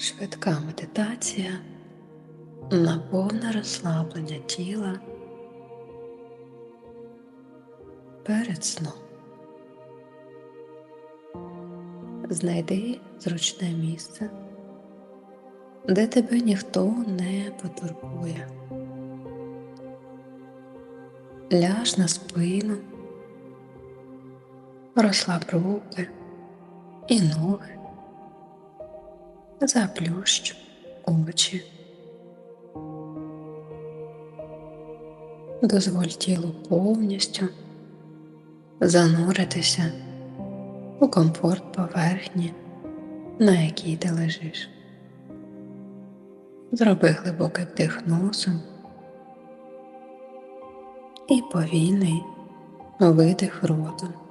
Швидка медитація на повне розслаблення тіла перед сном. Знайди зручне місце, де тебе ніхто не потурбує. Ляж на спину, розслаб руки і ноги. Заплющ очі. Дозволь тілу повністю зануритися у комфорт поверхні, на якій ти лежиш. Зроби глибокий вдих носом і повільний видих ротом.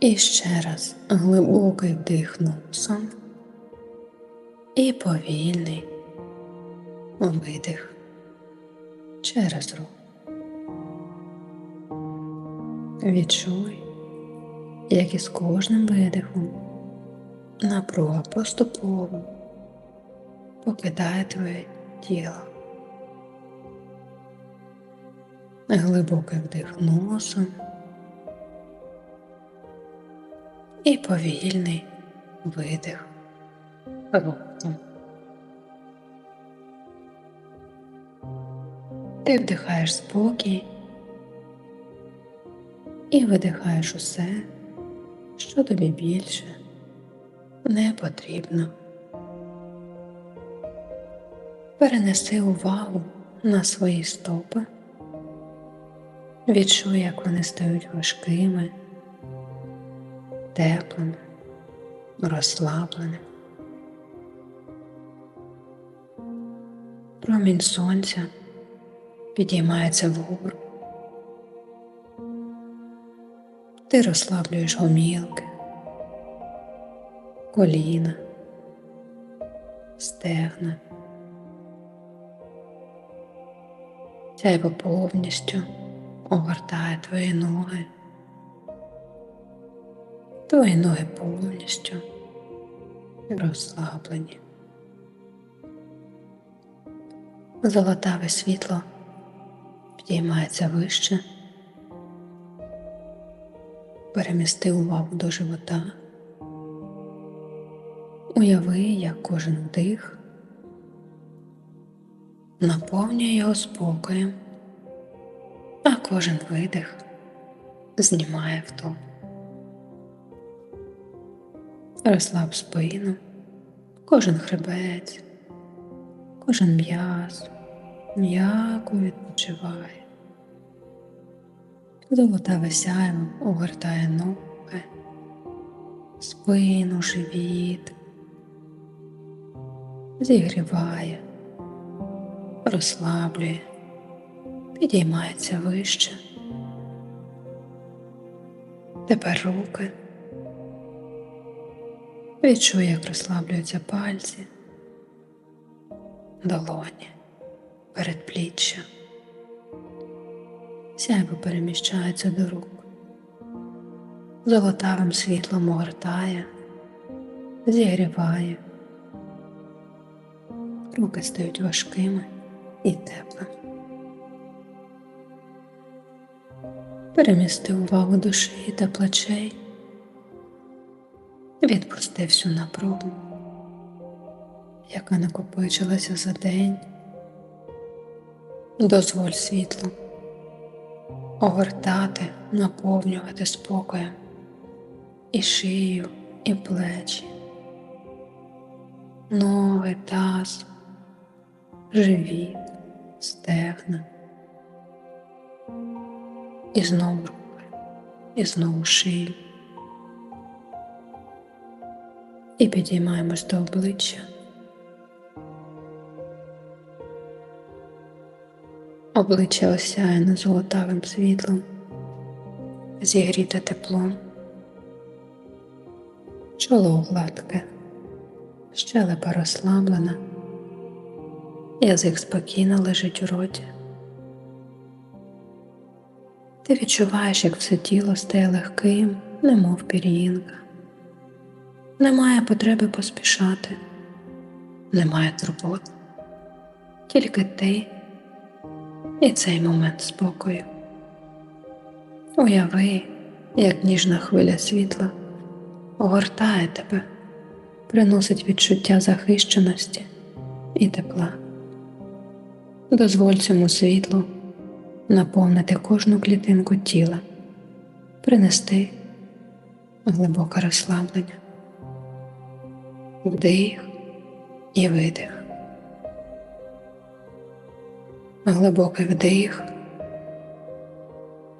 І ще раз глибокий вдих носом і повільний видих через рот. Відчуй, як із кожним видихом напруга поступово покидає твоє тіло. Глибокий вдих носом. І повільний видих ротом. Ти вдихаєш спокій і видихаєш усе, що тобі більше не потрібно. Перенеси увагу на свої стопи, відчуй, як вони стають важкими теплим, розслабленим. Промінь сонця підіймається вгору. Ти розслаблюєш гомілки, коліна, стегна. Сяйво повністю огортає твої ноги. Твої ноги повністю розслаблені. Золотаве світло підіймається вище, перемісти увагу до живота, уяви, як кожен вдих наповнює його спокоєм, а кожен видих знімає втому. Розслаб спину, кожен хребець, кожен м'яз м'яко відпочиває. Золотаве сяйво огортає ноги, спину, живіт, зігріває, розслаблює, підіймається вище. Тепер руки. Відчуй, як розслаблюються пальці, долоні, передпліччя. Сяйво переміщається до рук, золотавим світлом огортає, зігріває. Руки стають важкими і теплими. Перемісти увагу до шиї та плечей. Відпусти всю напругу, яка накопичилася за день, дозволь світлу, огортати, наповнювати спокоєм і шию, і плечі, ноги, таз, живіт, стегна, і знову руки, і знову шию. І підіймаємось до обличчя. Обличчя осяяне золотавим світлом, зігріте теплом, чоло гладке, щелепа розслаблена, язик спокійно лежить у роті. Ти відчуваєш, як все тіло стає легким немов пір'їнка. Немає потреби поспішати, немає турбот, тільки ти і цей момент спокою. Уяви, як ніжна хвиля світла огортає тебе, приносить відчуття захищеності і тепла. Дозволь цьому світлу наповнити кожну клітинку тіла, принести глибоке розслаблення, вдих і видих, глибокий вдих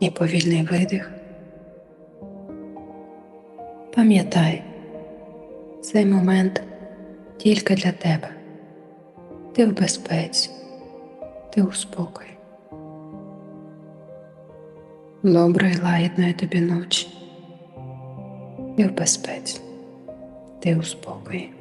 і повільний видих. Пам'ятай, цей момент тільки для тебе. Ти в безпеці, ти у спокої. Доброї лагідної тобі ночі. Ти в безпеці, Deus spokój.